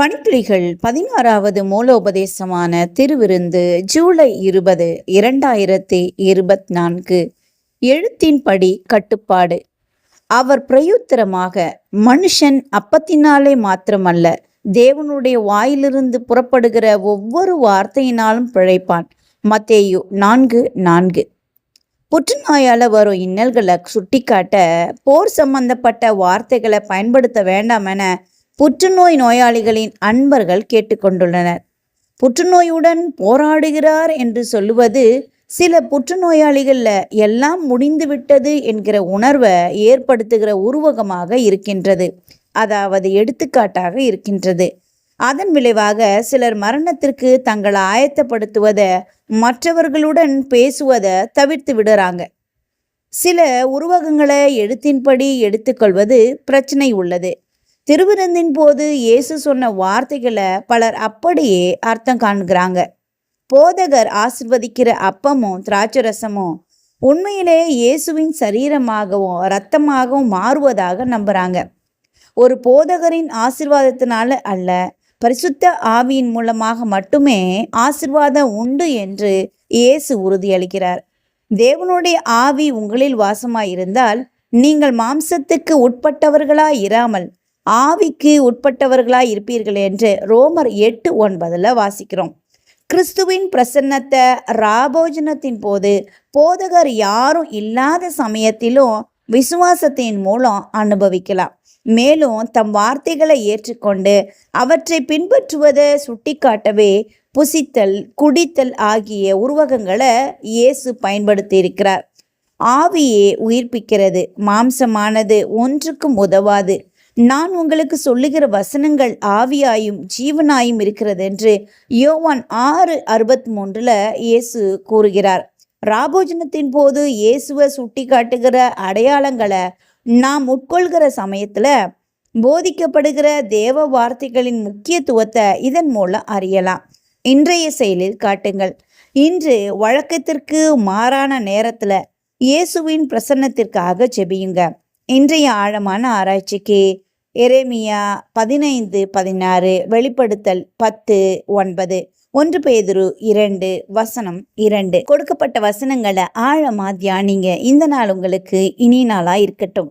பணித்துளிகள் பதினாறாவது மூலோபதேசமான திருவிருந்து ஜூலை இருபது இரண்டாயிரத்தி இருபத்தி நான்கு எழுத்தின்படி கட்டுப்பாடு. அவர் பிரயுத்தரமாக மனுஷன் அப்பத்தினாலே மாத்திரமல்ல தேவனுடைய வாயிலிருந்து புறப்படுகிற ஒவ்வொரு வார்த்தையினாலும் பிழைப்பான். மத்தேயு நான்கு நான்கு. புற்றுநோயால் வரும் இன்னல்களை சுட்டிக்காட்ட போர் சம்பந்தப்பட்ட வார்த்தைகளை பயன்படுத்த வேண்டாம் என புற்றுநோய் நோயாளிகளின் அன்பர்கள் கேட்டுக்கொண்டுள்ளனர். புற்றுநோயுடன் போராடுகிறார் என்று சொல்லுவது சில புற்றுநோயாளிகளில் எல்லாம் முடிந்துவிட்டது என்கிற உணர்வை ஏற்படுத்துகிற உருவகமாக இருக்கின்றது. அதாவது எடுத்துக்காட்டாக இருக்கின்றது. அதன் விளைவாக சிலர் மரணத்திற்கு தங்களை ஆயத்தப்படுத்துவதை மற்றவர்களுடன் பேசுவதை தவிர்த்து விடுறாங்க. சில உருவகங்களை எழுத்தின்படி எடுத்துக்கொள்வது பிரச்சனை உள்ளது. திருவிருந்தின் போது இயேசு சொன்ன வார்த்தைகளை பலர் அப்படியே அர்த்தம் காண்கிறாங்க. போதகர் ஆசிர்வதிக்கிற அப்பமும் திராட்சரசமும் உண்மையிலே இயேசுவின் சரீரமாகவும் இரத்தமாகவும் மாறுவதாக நம்புறாங்க. ஒரு போதகரின் ஆசிர்வாதத்தினால அல்ல பரிசுத்த ஆவியின் மூலமாக மட்டுமே ஆசிர்வாதம் உண்டு என்று இயேசு உறுதியளிக்கிறார். தேவனுடைய ஆவி உங்களில் வாசமாயிருந்தால் நீங்கள் மாம்சத்துக்கு உட்பட்டவர்களாய் இராமல் ஆவிக்கு உட்பட்டவர்களாய் இருப்பீர்கள் என்று ரோமர் எட்டு ஒன்பதில் வாசிக்கிறோம். கிறிஸ்துவின் பிரசன்னத்தை ராபோஜனத்தின் போது போதகர் யாரும் இல்லாத சமயத்திலும் விசுவாசத்தின் மூலம் அனுபவிக்கலாம். மேலும் தம் வார்த்தைகளை ஏற்றுக்கொண்டு அவற்றை பின்பற்றுவதை சுட்டிக்காட்டவே புசித்தல் குடித்தல் ஆகிய உருவகங்களை இயேசு பயன்படுத்தி இருக்கிறார் ஆவியே உயிர்ப்பிக்கிறது. மாம்சமானது ஒன்றுக்கும் உதவாது. நான் உங்களுக்கு சொல்லுகிற வசனங்கள் ஆவியாயும் ஜீவனாயும் இருக்கிறது என்று யோவான் ஆறு அறுபத்தி மூன்றில் இயேசு கூறுகிறார். ராபோஜனத்தின் போது இயேசுவை சுட்டி காட்டுகிற அடையாளங்களை நாம் உட்கொள்கிற சமயத்தில் போதிக்கப்படுகிற தேவ வார்த்தைகளின் முக்கியத்துவத்தை இதன் மூலம் அறியலாம். இன்றைய செயலில் காட்டுங்கள். இன்று வழக்கத்திற்கு மாறான நேரத்தில் இயேசுவின் பிரசன்னத்திற்காக ஜெபியுங்க. இன்றைய ஆழமான ஆராய்ச்சிக்கு எரேமியா பதினைந்து பதினாறு வெளிப்படுத்தல் பத்து ஒன்பது. ஒன்று பேதுரு இரண்டு வசனம் இரண்டு. கொடுக்கப்பட்ட வசனங்களை ஆழமா தியானிங்க. இந்த நாள் உங்களுக்கு இனி நாளா இருக்கட்டும்.